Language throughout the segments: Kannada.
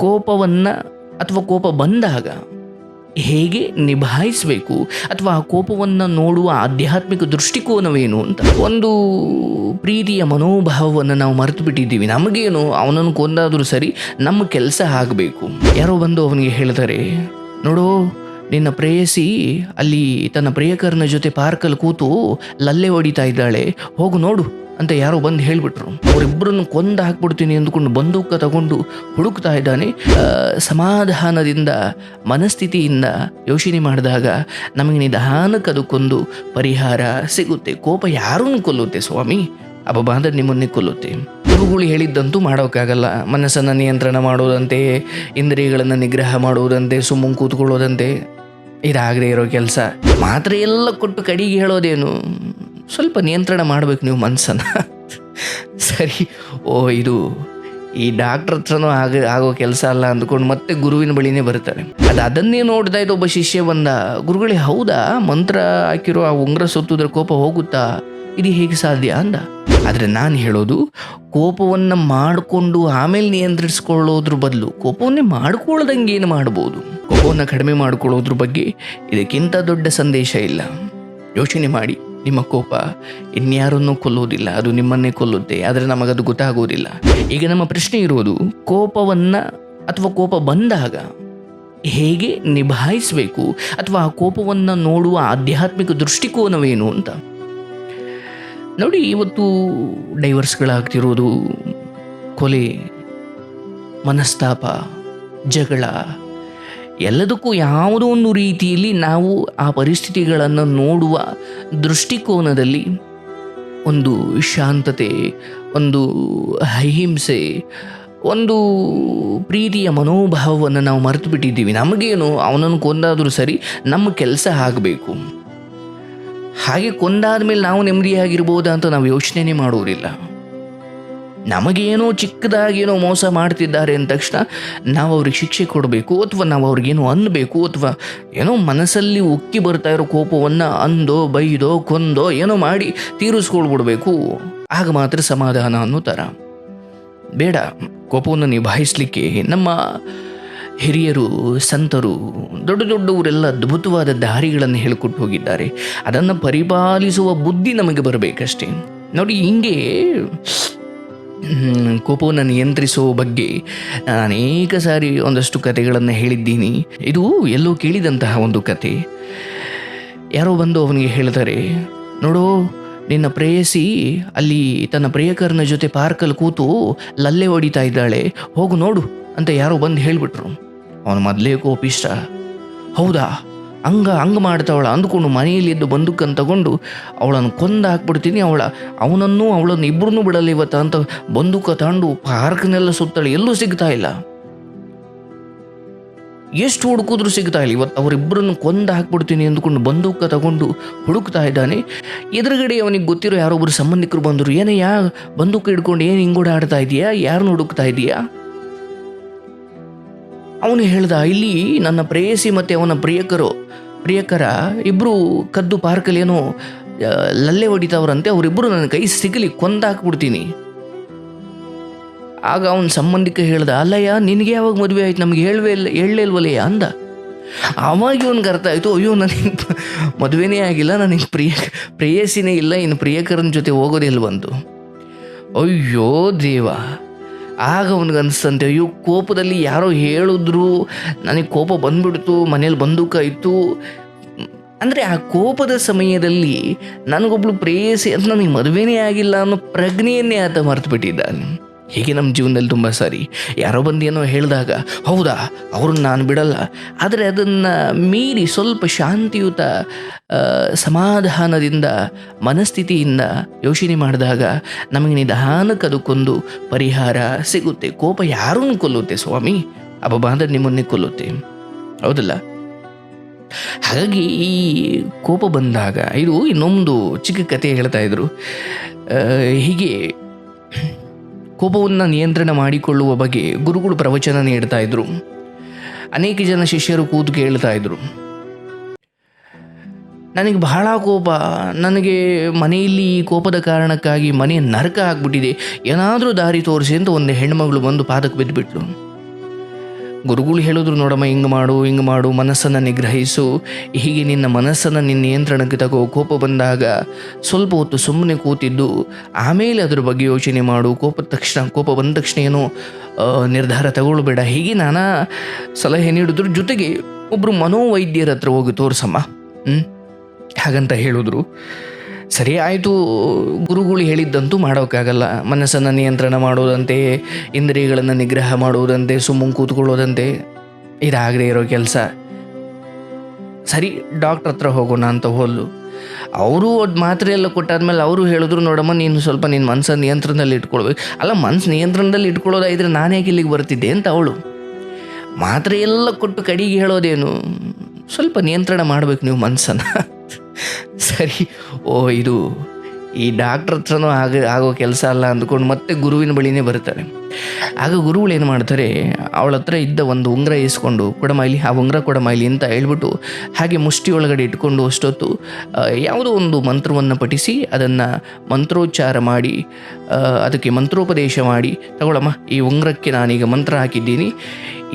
ಕೋಪವನ್ನು ಅಥವಾ ಕೋಪ ಬಂದಾಗ ಹೇಗೆ ನಿಭಾಯಿಸಬೇಕು ಅಥವಾ ಆ ಕೋಪವನ್ನು ನೋಡುವ ಆಧ್ಯಾತ್ಮಿಕ ದೃಷ್ಟಿಕೋನವೇನು ಅಂತ. ಒಂದು ಪ್ರೀತಿಯ ಮನೋಭಾವವನ್ನು ನಾವು ಮರೆತು ಬಿಟ್ಟಿದ್ದೀವಿ. ನಮಗೇನು ಅವನನ್ನು ಕೊಂದಾದರೂ ಸರಿ ನಮ್ಮ ಕೆಲಸ ಆಗಬೇಕು. ಯಾರೋ ಬಂದು ಅವನಿಗೆ ಹೇಳ್ತಾರೆ ನೋಡು, ನಿನ್ನ ಪ್ರೇಯಸಿ ಅಲ್ಲಿ ತನ್ನ ಪ್ರೇಯಕರನ ಜೊತೆ ಪಾರ್ಕಲ್ಲಿ ಕೂತು ಲಲ್ಲೆ ಹೊಡಿತಾ ಇದ್ದಾಳೆ. ಹೋಗು, ನೋಡು. ಅಂತ ಯಾರೋ ಬಂದು ಹೇಳಿಬಿಟ್ರು. ಅವರಿಬ್ಬರನ್ನು ಕೊಂದು ಹಾಕ್ಬಿಡ್ತೀನಿ ಅಂದ್ಕೊಂಡು ಬಂದೂಕ ತಗೊಂಡು ಹುಡುಕ್ತಾ ಇದ್ದಾನೆ. ಸಮಾಧಾನದಿಂದ, ಮನಸ್ಥಿತಿಯಿಂದ ಯೋಚನೆ ಮಾಡಿದಾಗ ನಮಗೆ ನಿಧಾನಕ್ಕೆ ಅದಕ್ಕೊಂದು ಪರಿಹಾರ ಸಿಗುತ್ತೆ. ಕೋಪ ಯಾರನ್ನು ಕೊಲ್ಲುತ್ತೆ ಸ್ವಾಮಿ? ಅಪಬಾಧ ನಿಮ್ಮನ್ನೇ ಕೊಲ್ಲುತ್ತೆ. ಗುರುಗಳು ಹೇಳಿದ್ದಂತೂ ಮಾಡೋಕ್ಕಾಗಲ್ಲ. ಮನಸ್ಸನ್ನು ನಿಯಂತ್ರಣ ಮಾಡೋದಂತೆ, ಇಂದ್ರಿಯಗಳನ್ನು ನಿಗ್ರಹ ಮಾಡುವುದಂತೆ ಸುಮ್ಮನೆ ಕೂತ್ಕೊಳ್ಳೋದಂತೆ. ಇದಾಗದೇ ಇರೋ ಕೆಲಸ. ಮಾತ್ರ ಎಲ್ಲ ಕೊಟ್ಟು ಕಡಿಗೆ ಹೇಳೋದೇನು? ಸ್ವಲ್ಪ ನಿಯಂತ್ರಣ ಮಾಡಬೇಕು ನೀವು ಮನಸ್ಸನ್ನು ಸರಿ, ಓ, ಇದು ಈ ಡಾಕ್ಟರ್ ಹತ್ರನೂ ಆಗ, ಆಗೋ ಕೆಲಸ ಅಲ್ಲ ಅಂದ್ಕೊಂಡು ಮತ್ತೆ ಗುರುವಿನ ಬಳಿನೇ ಬರ್ತಾರೆ ಅದು ಅದನ್ನೇ ನೋಡ್ತಾ ಇದ್ದ ಒಬ್ಬ ಶಿಷ್ಯ ಬಂದ ಗುರುಗಳೇ ಹೌದಾ? ಮಂತ್ರ ಹಾಕಿರೋ ಆ ಉಂಗ್ರ ಸುತ್ತುದ್ರ ಕೋಪ ಹೋಗುತ್ತಾ? ಇದು ಹೇಗೆ ಸಾಧ್ಯ ಅಂದ. ಆದರೆ ನಾನು ಹೇಳೋದು, ಕೋಪವನ್ನು ಮಾಡಿಕೊಂಡು ಆಮೇಲೆ ನಿಯಂತ್ರಿಸ್ಕೊಳ್ಳೋದ್ರ ಬದಲು ಕೋಪವನ್ನೇ ಮಾಡ್ಕೊಳ್ಳದಂಗೆ ಏನು ಮಾಡ್ಬೋದು? ಕೋಪವನ್ನು ಕಡಿಮೆ ಮಾಡ್ಕೊಳ್ಳೋದ್ರ ಬಗ್ಗೆ ಇದಕ್ಕಿಂತ ದೊಡ್ಡ ಸಂದೇಶ ಇಲ್ಲ. ಯೋಚನೆ ಮಾಡಿ. ನಿಮ್ಮ ಕೋಪ ಇನ್ಯಾರನ್ನೂ ಕೊಲ್ಲುವುದಿಲ್ಲ, ಅದು ನಿಮ್ಮನ್ನೇ ಕೊಲ್ಲುತ್ತೆ, ಆದರೆ ನಮಗದು ಗೊತ್ತಾಗುವುದಿಲ್ಲ. ಈಗ ನಮ್ಮ ಪ್ರಶ್ನೆ ಇರೋದು ಕೋಪವನ್ನು ಅಥವಾ ಕೋಪ ಬಂದಾಗ ಹೇಗೆ ನಿಭಾಯಿಸಬೇಕು? ಅಥವಾ ಆ ಕೋಪವನ್ನು ನೋಡುವ ಆಧ್ಯಾತ್ಮಿಕ ದೃಷ್ಟಿಕೋನವೇನು ಅಂತ? ನೋಡಿ, ಇವತ್ತು ಡೈವರ್ಸ್ಗಳಾಗ್ತಿರೋದು, ಕೊಲೆ, ಮನಸ್ತಾಪ, ಜಗಳ ಎಲ್ಲದಕ್ಕೂ ಯಾವುದೋ ಒಂದು ರೀತಿಯಲ್ಲಿ ನಾವು ಆ ಪರಿಸ್ಥಿತಿಗಳನ್ನು ನೋಡುವ ದೃಷ್ಟಿಕೋನದಲ್ಲಿ ಒಂದು ಶಾಂತತೆ, ಒಂದು ಅಹಿಂಸೆ, ಒಂದು ಪ್ರೀತಿಯ ಮನೋಭಾವವನ್ನು ನಾವು ಮರೆತು ಬಿಟ್ಟಿದ್ದೀವಿ ನಮಗೇನು, ಅವನನ್ನು ಕೊಂದಾದರೂ ಸರಿ ನಮ್ಮ ಕೆಲಸ ಆಗಬೇಕು. ಹಾಗೆ ಕೊಂದಾದ ಮೇಲೆ ನಾವು ನೆಮ್ಮದಿಯಾಗಿರ್ಬೋದಾ ಅಂತ ನಾವು ಯೋಚನೆನೇ ಮಾಡುವುದಿಲ್ಲ ನಮಗೇನೋ ಚಿಕ್ಕದಾಗೇನೋ ಮೋಸ ಮಾಡ್ತಿದ್ದಾರೆ ಅಂದ ತಕ್ಷಣ ನಾವು ಅವ್ರಿಗೆ ಶಿಕ್ಷೆ ಕೊಡಬೇಕು ಅಥವಾ ನಾವು ಅವ್ರಿಗೇನೋ ಅನ್ನಬೇಕು ಅಥವಾ ಏನೋ ಮನಸ್ಸಲ್ಲಿ ಉಕ್ಕಿ ಬರ್ತಾ ಇರೋ ಕೋಪವನ್ನು ಅಂದೋ, ಬೈದೋ, ಕೊಂದೋ, ಏನೋ ಮಾಡಿ ತೀರಿಸ್ಕೊಳ್ಬಿಡ್ಬೇಕು. ಆಗ ಮಾತ್ರ ಸಮಾಧಾನ ಅನ್ನೋ ಥರ. ಬೇಡ, ಕೋಪವನ್ನು ನಿಭಾಯಿಸಲಿಕ್ಕೆ ನಮ್ಮ ಹಿರಿಯರು, ಸಂತರು, ದೊಡ್ಡ ದೊಡ್ಡವರೆಲ್ಲ ಅದ್ಭುತವಾದ ದಾರಿಗಳನ್ನು ಹೇಳಿಕೊಟ್ಟು ಹೋಗಿದ್ದಾರೆ. ಅದನ್ನು ಪರಿಪಾಲಿಸುವ ಬುದ್ಧಿ ನಮಗೆ ಬರಬೇಕಷ್ಟೇ. ನೋಡಿ, ಹಿಂಗೆ ಕೋಪವನ್ನು ನಿಯಂತ್ರಿಸುವ ಬಗ್ಗೆ ಅನೇಕ ಸಾರಿ ಒಂದಷ್ಟು ಕಥೆಗಳನ್ನು ಹೇಳಿದ್ದೀನಿ. ಇದು ಎಲ್ಲೋ ಕೇಳಿದಂತಹ ಒಂದು ಕತೆ ಯಾರೋ ಬಂದು ಅವನಿಗೆ ಹೇಳ್ತಾರೆ, ನೋಡು, ನಿನ್ನ ಪ್ರೇಯಸಿ ಅಲ್ಲಿ ತನ್ನ ಪ್ರೇಯಕರನ ಜೊತೆ ಪಾರ್ಕಲ್ಲಿ ಕೂತು ಲಲ್ಲೆ ಹೊಡಿತಾ ಇದ್ದಾಳೆ. ಹೋಗು ನೋಡು, ಅಂತ ಯಾರೋ ಬಂದು ಹೇಳಿಬಿಟ್ರು. ಅವನು ಮೊದಲೇ ಕೋಪಿಷ್ಟ. ಹೌದಾ? ಹಂಗ, ಹಂಗೆ ಮಾಡ್ತಾವಳ. ಅಂದ್ಕೊಂಡು ಮನೆಯಲ್ಲಿದ್ದು ಬಂದೂಕನ್ನು ತಗೊಂಡು ಅವಳನ್ನು ಕೊಂದು ಹಾಕ್ಬಿಡ್ತೀನಿ. ಅವಳ, ಅವನನ್ನು ಅವಳನ್ನು ಇಬ್ಬರನ್ನೂ ಬಿಡಲ್ಲ ಇವತ್ತು ಅಂತ ಬಂದೂಕ ತಗೊಂಡು ಪಾರ್ಕ್ನೆಲ್ಲ ಸುತ್ತಾಳೆ ಎಲ್ಲೂ ಸಿಗ್ತಾ ಇಲ್ಲ. ಎಷ್ಟು ಹುಡುಕಿದ್ರು ಸಿಗ್ತಾ ಇಲ್ಲ. ಇವತ್ತು ಅವರಿಬ್ಬರನ್ನು ಕೊಂದು ಹಾಕ್ಬಿಡ್ತೀನಿ ಅಂದ್ಕೊಂಡು ಬಂದೂಕ ತಗೊಂಡು ಹುಡುಕ್ತಾ ಇದ್ದಾನೆ. ಎದುರುಗಡೆ ಅವನಿಗೆ ಗೊತ್ತಿರೋ ಯಾರೊಬ್ಬರು ಸಂಬಂಧಿಕರು ಬಂದರು. ಏನೇ ಯಾ ಬಂದೂಕ ಹಿಡ್ಕೊಂಡು ಏನು ಹಿಂಗೋಡ ಆಡ್ತಾ ಇದೀಯಾ? ಯಾರನ್ನು ಹುಡುಕ್ತಾ ಇದೀಯಾ? ಅವನು ಹೇಳ್ದ, ಇಲ್ಲಿ ನನ್ನ ಪ್ರೇಯಸಿ ಮತ್ತು ಅವನ ಪ್ರಿಯಕರು, ಪ್ರಿಯಕರ ಇಬ್ಬರು ಕದ್ದು ಪಾರ್ಕಲ್ಲಿ ಏನೋ ಲಲ್ಲೆ ಹೊಡಿತಾವ್ರಂತೆ ಅವರಿಬ್ಬರು ನನ್ನ ಕೈ ಸಿಗಲಿ ಕೊಂದಾಕ್ಬಿಡ್ತೀನಿ ಆಗ ಅವನ ಸಂಬಂಧಿಕ ಹೇಳ್ದ, ಅಲ್ಲಯ್ಯ, ನಿನಗೆ ಯಾವಾಗ ಮದುವೆ ಆಯ್ತು? ನಮ್ಗೆ ಹೇಳುವೆ ಇಲ್ಲ, ಹೇಳಲೇ ಇಲ್ವಲ್ಲಯ್ಯ? ಅಂದ. ಅವಾಗ ಇವನ್ಗೆ ಅರ್ಥ ಆಯಿತು, ಅಯ್ಯೋ ನನಗೆ ಮದುವೆನೇ ಆಗಿಲ್ಲ ನನಗೆ ಪ್ರಿಯ, ಪ್ರೇಯಸಿನೇ ಇಲ್ಲ, ಇನ್ನು ಪ್ರಿಯಕರನ ಜೊತೆ ಹೋಗೋದಿಲ್ವಂತು ಅಯ್ಯೋ ದೇವ ಆಗ ಅವನಿಗೆ ಅನಿಸ್ತಂತೆ ಅಯ್ಯೋ, ಕೋಪದಲ್ಲಿ ಯಾರೋ ಹೇಳಿದ್ರು, ನನಗೆ ಕೋಪ ಬಂದ್ಬಿಡ್ತು ಮನೇಲಿ ಬಂದೂಕ ಇತ್ತು. ಅಂದರೆ ಆ ಕೋಪದ ಸಮಯದಲ್ಲಿ ನನಗೊಬ್ಳು ಪ್ರೇಯಸಿ ಅಂತ ನನಗೆ ಮದುವೆನೇ ಆಗಿಲ್ಲ ಅನ್ನೋ ಪ್ರಜ್ಞೆಯನ್ನೇ ಆತ ಮರೆತು ಬಿಟ್ಟಿದ್ದಾನೆ ಹೀಗೆ ನಮ್ಮ ಜೀವನದಲ್ಲಿ ತುಂಬ ಸಾರಿ. ಯಾರೋ ಬಂದು ಏನೋ ಹೇಳಿದಾಗ, ಹೌದಾ, ಅವ್ರನ್ನ ನಾನು ಬಿಡಲ್ಲ. ಆದರೆ ಅದನ್ನು ಮೀರಿ ಸ್ವಲ್ಪ ಶಾಂತಿಯುತ ಸಮಾಧಾನದಿಂದ, ಮನಸ್ಥಿತಿಯಿಂದ ಯೋಚನೆ ಮಾಡಿದಾಗ ನಮಗೆ ನಿಧಾನಕ್ಕೆ ಅದಕ್ಕೊಂದು ಪರಿಹಾರ ಸಿಗುತ್ತೆ. ಕೋಪ ಯಾರನ್ನು ಕೊಲ್ಲುತ್ತೆ ಸ್ವಾಮಿ? ಅಪಬಾಧ ನಿಮ್ಮನ್ನೇ ಕೊಲ್ಲುತ್ತೆ. ಹೌದಲ್ಲ? ಹಾಗಾಗಿ ಈ ಕೋಪ ಬಂದಾಗ, ಇದು ಇನ್ನೊಂದು ಚಿಕ್ಕ ಕತೆ ಹೇಳ್ತಾ ಇದ್ರು. ಹೀಗೆ ಕೋಪವನ್ನು ನಿಯಂತ್ರಣ ಮಾಡಿಕೊಳ್ಳುವ ಬಗ್ಗೆ ಗುರುಗಳು ಪ್ರವಚನ ನೀಡ್ತಾ ಇದ್ರು. ಅನೇಕ ಜನ ಶಿಷ್ಯರು ಕೂತು ಕೇಳ್ತಾ ಇದ್ರು. ನನಗೆ ಬಹಳ ಕೋಪ. ನನಗೆ ಮನೆಯಲ್ಲಿ ಈ ಕೋಪದ ಕಾರಣಕ್ಕಾಗಿ ಮನೆ ನರಕ ಆಗ್ಬಿಟ್ಟಿದೆ. ಏನಾದರೂ ದಾರಿ ತೋರಿಸಿ ಅಂತ ಒಂದು ಹೆಣ್ಮಗಳು ಬಂದು ಪಾದಕ್ಕೆ ಬಿದ್ದುಬಿಟ್ಲು ಗುರುಗಳು ಹೇಳಿದ್ರು, ನೋಡಮ್ಮ, ಹಿಂಗೆ ಮಾಡು ಹಿಂಗೆ ಮಾಡು, ಮನಸ್ಸನ್ನು ನಿಗ್ರಹಿಸು. ಹೀಗೆ ನಿನ್ನ ಮನಸ್ಸನ್ನು ನಿನ್ನ ನಿಯಂತ್ರಣಕ್ಕೆ ತಗೋ. ಕೋಪ ಬಂದಾಗ ಸ್ವಲ್ಪ ಹೊತ್ತು ಸುಮ್ಮನೆ ಕೂತಿದ್ದು, ಆಮೇಲೆ ಅದ್ರ ಬಗ್ಗೆ ಯೋಚನೆ ಮಾಡು. ಕೋಪದ ತಕ್ಷಣ, ಕೋಪ ಬಂದ ತಕ್ಷಣ ಏನೋ ನಿರ್ಧಾರ ತಗೊಳ್ಬೇಡ. ಹೀಗೆ ನಾನಾ ಸಲಹೆ ನೀಡಿದ್ರ. ಜೊತೆಗೆ ಒಬ್ಬರು ಮನೋವೈದ್ಯರ ಹತ್ರ ಹೋಗಿ ತೋರಿಸಮ್ಮ. ಹ್ಞೂ ಹಾಗಂತ ಹೇಳಿದ್ರು. ಸರಿ ಆಯಿತು ಗುರುಗಳು ಹೇಳಿದ್ದಂತೂ ಮಾಡೋಕ್ಕಾಗಲ್ಲ. ಮನಸ್ಸನ್ನು ನಿಯಂತ್ರಣ ಮಾಡೋದಂತೆ, ಇಂದ್ರಿಯಗಳನ್ನು ನಿಗ್ರಹ ಮಾಡುವುದಂತೆ ಸುಮ್ಮನೆ ಕೂತ್ಕೊಳ್ಳೋದಂತೆ ಇದಾಗದೇ ಇರೋ ಕೆಲಸ. ಸರಿ ಡಾಕ್ಟ್ರ್ ಹತ್ರ ಹೋಗೋಣ ಅಂತ ಹೋಲು ಅವರು ಅದು ಮಾತ್ರೆ ಎಲ್ಲ ಕೊಟ್ಟಾದ್ಮೇಲೆ ಅವರು ಹೇಳಿದ್ರು, ನೋಡಮ್ಮ, ನೀನು ಸ್ವಲ್ಪ ನಿನ್ನ ಮನಸ್ಸನ್ನು ನಿಯಂತ್ರಣದಲ್ಲಿ ಇಟ್ಕೊಳ್ಬೇಕು. ಅಲ್ಲ ಮನಸ್ಸು ನಿಯಂತ್ರಣದಲ್ಲಿ ಇಟ್ಕೊಳ್ಳೋದಾಯಿದ್ರೆ ನಾನು ಇಲ್ಲಿಗೆ ಬರ್ತಿದ್ದೆ ಅಂತ ಅವಳು. ಮಾತ್ರೆ ಎಲ್ಲ ಕೊಟ್ಟು ಕಡಿಗೆ ಹೇಳೋದೇನು? ಸ್ವಲ್ಪ ನಿಯಂತ್ರಣ ಮಾಡಬೇಕು ನೀವು ಮನಸ್ಸನ್ನು ಸರಿ. ಓ, ಇದು ಈ ಡಾಕ್ಟ್ರ್ ಹತ್ರನೂ ಆಗ, ಆಗೋ ಕೆಲಸ ಅಲ್ಲ ಅಂದ್ಕೊಂಡು ಮತ್ತೆ ಗುರುವಿನ ಬಳಿನೇ ಬರ್ತಾರೆ ಆಗ ಗುರುಗಳು ಏನು ಮಾಡ್ತಾರೆ, ಅವಳ ಹತ್ರ ಇದ್ದ ಒಂದು ಉಂಗುರ ಇಸ್ಕೊಂಡು, ಕೊಡಮಾಯ್ಲಿ, ಆ ಉಂಗ್ರ ಕೊಡಮಾಯ್ಲಿ ಅಂತ ಹೇಳ್ಬಿಟ್ಟು ಹಾಗೆ ಮುಷ್ಟಿ ಒಳಗಡೆ ಇಟ್ಕೊಂಡು ಅಷ್ಟೊತ್ತು ಯಾವುದೋ ಒಂದು ಮಂತ್ರವನ್ನು ಪಠಿಸಿ ಅದನ್ನು ಮಂತ್ರೋಚ್ಚಾರ ಮಾಡಿ ಅದಕ್ಕೆ ಮಂತ್ರೋಪದೇಶ ಮಾಡಿ, ತಗೊಳಮ್ಮ, ಈ ಉಂಗ್ರಕ್ಕೆ ನಾನೀಗ ಮಂತ್ರ ಹಾಕಿದ್ದೀನಿ.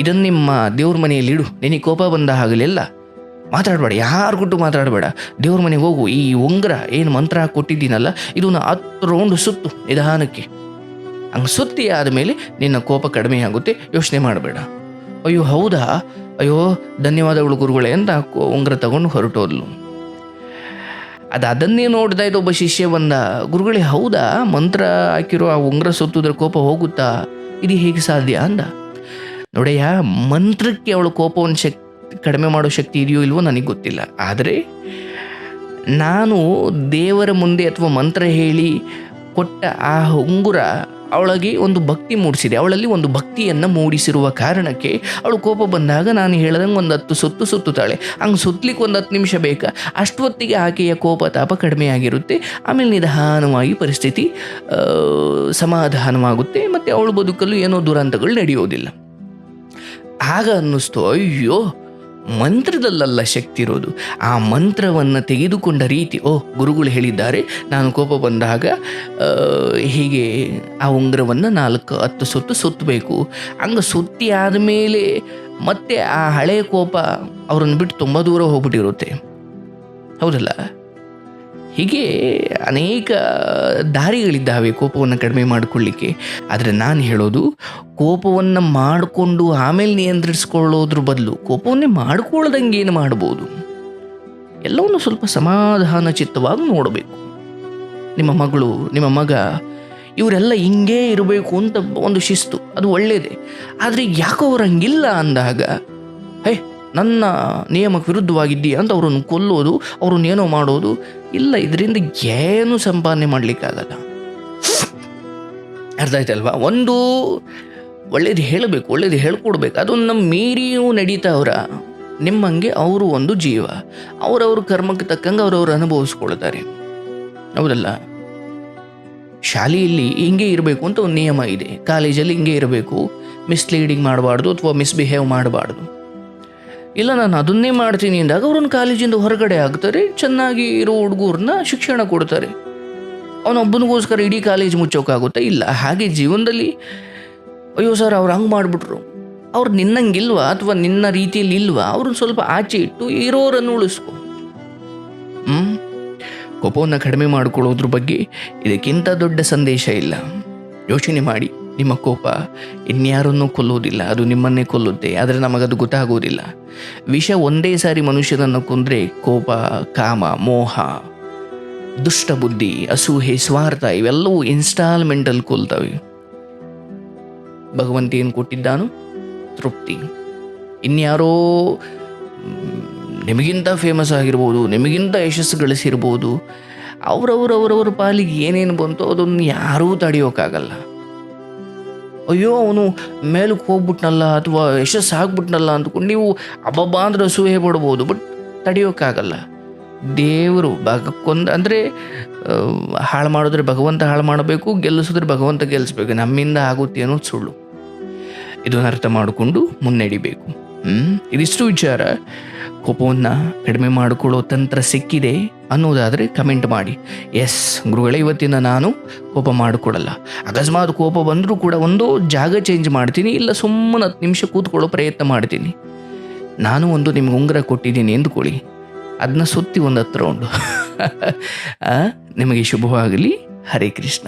ಇದನ್ನು ನಿಮ್ಮ ದೇವ್ರ ಮನೆಯಲ್ಲಿ ಇಡು. ನಿನಗೆ ಕೋಪ ಬಂದ ಹಾಗಲೆಲ್ಲ ಮಾತಾಡಬೇಡ, ಯಾರು ಕೊಟ್ಟು ಮಾತಾಡಬೇಡ. ದೇವ್ರ ಮನೆಗೆ ಹೋಗು, ಈ ಉಂಗ್ರ ಏನು ಮಂತ್ರ ಕೊಟ್ಟಿದ್ದೀನಲ್ಲ, ಇದನ್ನು ಹತ್ತು ರೌಂಡ್ ಸುತ್ತು ನಿಧಾನಕ್ಕೆ. ಹಂಗೆ ಸುತ್ತಿ ಆದಮೇಲೆ ನಿನ್ನ ಕೋಪ ಕಡಿಮೆ ಆಗುತ್ತೆ, ಯೋಚನೆ ಮಾಡಬೇಡ. ಅಯ್ಯೋ, ಹೌದಾ? ಅಯ್ಯೋ ಧನ್ಯವಾದಗಳು ಗುರುಗಳೇ ಅಂತ ಉಂಗ್ರ ತಗೊಂಡು ಹೊರಟೋದ್ಲು ಅದು ಅದನ್ನೇ ನೋಡ್ತಾ ಇದ್ದ ಒಬ್ಬ ಶಿಷ್ಯ ಬಂದ, ಗುರುಗಳೇ, ಹೌದಾ? ಮಂತ್ರ ಹಾಕಿರೋ ಆ ಉಂಗುರ ಸುತ್ತಿದ್ರೆ ಕೋಪ ಹೋಗುತ್ತಾ? ಇದು ಹೇಗೆ ಸಾಧ್ಯ? ಅಂದ. ನೋಡಯ್ಯ, ಮಂತ್ರಕ್ಕೆ ಅವಳು ಕೋಪವನ್ನು ಶಕ್ತಿ ಕಡಿಮೆ ಮಾಡೋ ಶಕ್ತಿ ಇದೆಯೋ ಇಲ್ವೋ ನನಗೆ ಗೊತ್ತಿಲ್ಲ. ಆದರೆ ನಾನು ದೇವರ ಮುಂದೆ ಅಥವಾ ಮಂತ್ರ ಹೇಳಿ ಕೊಟ್ಟ ಆ ಉಂಗುರ ಅವಳಿಗೆ ಒಂದು ಭಕ್ತಿ ಮೂಡಿಸಿದೆ. ಅವಳಲ್ಲಿ ಒಂದು ಭಕ್ತಿಯನ್ನು ಮೂಡಿಸಿರುವ ಕಾರಣಕ್ಕೆ ಅವಳು ಕೋಪ ಬಂದಾಗ ನಾನು ಹೇಳ್ದಂಗೆ ಒಂದು ಹತ್ತು ಸುತ್ತು ಸುತ್ತುತ್ತಾಳೆ. ಹಂಗೆ ಸುತ್ತಲಿಕ್ಕೆ ಒಂದು ಹತ್ತು ನಿಮಿಷ ಬೇಕಾ. ಅಷ್ಟೊತ್ತಿಗೆ ಆಕೆಯ ಕೋಪ ತಾಪ ಕಡಿಮೆ ಆಗಿರುತ್ತೆ. ಆಮೇಲೆ ನಿಧಾನವಾಗಿ ಪರಿಸ್ಥಿತಿ ಸಮಾಧಾನವಾಗುತ್ತೆ. ಮತ್ತು ಅವಳು ಬದುಕಲು ಏನೋ ದುರಂತಗಳು ನಡೆಯೋದಿಲ್ಲ. ಆಗ ಅನ್ನಿಸ್ತು, ಅಯ್ಯೋ ಮಂತ್ರದಲ್ಲಲ್ಲ ಶಕ್ತಿ ಇರೋದು. ಆ ಮಂತ್ರವನ್ನು ತೆಗೆದುಕೊಂಡ ರೀತಿ ಓ ಗುರುಗಳು ಹೇಳಿದ್ದಾರೆ, ನಾನು ಕೋಪ ಬಂದಾಗ ಹೀಗೆ, ಆ ಉಂಗುರವನ್ನು ನಾಲ್ಕು ಹತ್ತು ಸುತ್ತು ಸುತ್ತಬೇಕು ಹಂಗೆ ಸುತ್ತಿ ಆದಮೇಲೆ ಮತ್ತೆ ಆ ಹಳೆಯ ಕೋಪ ಅವರನ್ನು ಬಿಟ್ಟು ತುಂಬ ದೂರ ಹೋಗ್ಬಿಟ್ಟಿರುತ್ತೆ. ಹೌದಲ್ಲ? ಹೀಗೆ ಅನೇಕ ದಾರಿಗಳಿದ್ದಾವೆ ಕೋಪವನ್ನು ಕಡಿಮೆ ಮಾಡಿಕೊಳ್ಳಿಕ್ಕೆ. ಆದರೆ ನಾನು ಹೇಳೋದು, ಕೋಪವನ್ನು ಮಾಡಿಕೊಂಡು ಆಮೇಲೆ ನಿಯಂತ್ರಿಸ್ಕೊಳ್ಳೋದ್ರ ಬದಲು ಕೋಪವನ್ನೇ ಮಾಡ್ಕೊಳ್ಳದಂಗೆ ಏನು ಮಾಡ್ಬೋದು? ಎಲ್ಲವನ್ನು ಸ್ವಲ್ಪ ಸಮಾಧಾನ ಚಿತ್ತವಾಗಿ ನೋಡಬೇಕು. ನಿಮ್ಮ ಮಗಳು, ನಿಮ್ಮ ಮಗ, ಇವರೆಲ್ಲ ಹಿಂಗೇ ಇರಬೇಕು ಅಂತ ಒಂದು ಶಿಸ್ತು, ಅದು ಒಳ್ಳೆಯದೇ ಆದರೆ ಯಾಕೋ ಅವ್ರು ಹಂಗಿಲ್ಲ ಅಂದಾಗ, ಹೇ ನನ್ನ ನಿಯಮಕ್ಕೆ ವಿರುದ್ಧವಾಗಿದ್ದೀಯ ಅಂತ ಅವರನ್ನು ಕೊಲ್ಲೋದು, ಅವ್ರನ್ನ ಏನೋ ಮಾಡೋದು, ಇಲ್ಲ, ಇದರಿಂದ ಏನು ಸಂಪಾದನೆ ಮಾಡಲಿಕ್ಕಾಗಲ್ಲ. ಅರ್ಥ ಆಯ್ತಲ್ವಾ? ಒಂದು ಒಳ್ಳೇದು ಹೇಳಬೇಕು, ಒಳ್ಳೇದು ಹೇಳ್ಕೊಡ್ಬೇಕು. ಅದೊಂದು ನಮ್ಮ ಮೀರಿಯೂ ನಡೀತಾವ್ರ ನಿಮ್ಮಂಗೆ ಅವರು ಒಂದು ಜೀವ. ಅವರವ್ರ ಕರ್ಮಕ್ಕೆ ತಕ್ಕಂಗೆ ಅವರವ್ರು ಅನುಭವಿಸ್ಕೊಳ್ತಾರೆ. ಹೌದಲ್ಲ? ಶಾಲೆಯಲ್ಲಿ ಹಿಂಗೆ ಇರಬೇಕು ಅಂತ ಒಂದು ನಿಯಮ ಇದೆ. ಕಾಲೇಜಲ್ಲಿ ಹಿಂಗೆ ಇರಬೇಕು. ಮಿಸ್ಲೀಡಿಂಗ್ ಮಾಡಬಾರ್ದು ಅಥವಾ ಮಿಸ್ಬಿಹೇವ್ ಮಾಡಬಾರ್ದು. ಇಲ್ಲ, ನಾನು ಅದನ್ನೇ ಮಾಡ್ತೀನಿ ಅಂದಾಗ ಅವ್ರನ್ನ ಕಾಲೇಜಿಂದ ಹೊರಗಡೆ ಆಗ್ತಾರೆ ಚೆನ್ನಾಗಿ ಇರೋ ಹುಡುಗರನ್ನ ಶಿಕ್ಷಣ ಕೊಡ್ತಾರೆ. ಅವನೊಬ್ಬನಿಗೋಸ್ಕರ ಇಡೀ ಕಾಲೇಜ್ ಮುಚ್ಚೋಕ್ಕಾಗುತ್ತೆ ಇಲ್ಲ, ಹಾಗೆ ಜೀವನದಲ್ಲಿ, ಅಯ್ಯೋ ಸರ್, ಅವ್ರು ಹಂಗೆ ಮಾಡಿಬಿಟ್ರು. ಅವ್ರು ನಿನ್ನಂಗಿಲ್ವಾ ಅಥವಾ ನಿನ್ನ ರೀತಿಯಲ್ಲಿ ಇಲ್ವಾ? ಅವ್ರನ್ನ ಸ್ವಲ್ಪ ಆಚೆ ಇಟ್ಟು ಇರೋರನ್ನು ಉಳಿಸ್ಕೊ. ಹ್ಞೂ ಕೋಪವನ್ನು ಕಡಿಮೆ ಮಾಡಿಕೊಳ್ಳೋದ್ರ ಬಗ್ಗೆ ಇದಕ್ಕಿಂತ ದೊಡ್ಡ ಸಂದೇಶ ಇಲ್ಲ. ಯೋಚನೆ ಮಾಡಿ. ನಿಮ್ಮ ಕೋಪ. ಇನ್ಯಾರನ್ನೂ ಕೊಲ್ಲೋದಿಲ್ಲ ಅದು ನಿಮ್ಮನ್ನೇ ಕೊಲ್ಲುತ್ತೆ, ಆದರೆ ನಮಗದು ಗೊತ್ತಾಗೋದಿಲ್ಲ ವಿಷ ಒಂದೇ ಸಾರಿ ಮನುಷ್ಯನನ್ನು ಕೊಂದರೆ ಕೋಪ, ಕಾಮ, ಮೋಹ ದುಷ್ಟ ಬುದ್ಧಿ ಅಸೂಹೆ, ಸ್ವಾರ್ಥ ಇವೆಲ್ಲವೂ ಇನ್ಸ್ಟಾಲ್ಮೆಂಟಲ್ಲಿ ಕೊಲ್ತವೆ. ಭಗವಂತ ಏನು ಕೊಟ್ಟಿದ್ದಾನು? ತೃಪ್ತಿ. ಇನ್ಯಾರೋ, ನಿಮಗಿಂತ ಫೇಮಸ್ ಆಗಿರ್ಬೋದು, ನಿಮಗಿಂತ ಯಶಸ್ಸು ಗಳಿಸಿರ್ಬೋದು, ಅವರವರವರವರ ಪಾಲಿಗೆ ಏನೇನು ಬಂತೋ ಅದನ್ನು ಯಾರೂ ತಡೆಯೋಕ್ಕಾಗಲ್ಲ. ಅಯ್ಯೋ, ಅವನು ಮೇಲಕ್ಕೆ ಹೋಗ್ಬಿಟ್ನಲ್ಲ ಅಥವಾ ಯಶಸ್ಸು ಆಗ್ಬಿಟ್ನಲ್ಲ ಅಂದ್ಕೊಂಡು ನೀವು ಅಬ್ಬಬ್ಬ ಅಂದ್ರೆ ಅಸೂಹೆ ಪಡ್ಬೋದು ಬಟ್ ತಡೆಯೋಕ್ಕಾಗಲ್ಲ. ದೇವರು ಭಾಗಕ್ಕೊಂದು ಅಂದರೆ ಹಾಳು ಮಾಡಿದ್ರೆ ಭಗವಂತ ಹಾಳು ಮಾಡಬೇಕು, ಗೆಲ್ಲಿಸಿದ್ರೆ ಭಗವಂತ ಗೆಲ್ಲಿಸ್ಬೇಕು. ನಮ್ಮಿಂದ ಆಗುತ್ತೆ ಅನ್ನೋದು ಸುಳ್ಳು. ಇದನ್ನು ಅರ್ಥ ಮಾಡಿಕೊಂಡು ಮುನ್ನಡಿಬೇಕು. ಇದಿಷ್ಟು ವಿಚಾರ. ಕೋಪವನ್ನು ಕಡಿಮೆ ಮಾಡಿಕೊಳ್ಳೋ ತಂತ್ರ ಸಿಕ್ಕಿದೆ ಅನ್ನೋದಾದರೆ ಕಮೆಂಟ್ ಮಾಡಿ. ಎಸ್ ಗುರುಗಳೇ, ಇವತ್ತಿನ ನಾನು ಕೋಪ ಮಾಡಿಕೊಡಲ್ಲ. ಅಕಸ್ಮಾತ್ ಕೋಪ ಬಂದರೂ ಕೂಡ ಒಂದು ಜಾಗ ಚೇಂಜ್ ಮಾಡ್ತೀನಿ, ಇಲ್ಲ ಸುಮ್ಮನೆ ಹತ್ತು ನಿಮಿಷ ಕೂತ್ಕೊಳ್ಳೋ ಪ್ರಯತ್ನ ಮಾಡ್ತೀನಿ. ನಾನು ಒಂದು ನಿಮ್ಗೆ ಉಂಗುರ ಕೊಟ್ಟಿದ್ದೀನಿ ಎಂದುಕೊಳ್ಳಿ. ಅದನ್ನ ಸುತ್ತಿ ಒಂದು ಹತ್ತು ರೌಂಡು ನಿಮಗೆ ಶುಭವಾಗಲಿ. ಹರೇ ಕೃಷ್ಣ.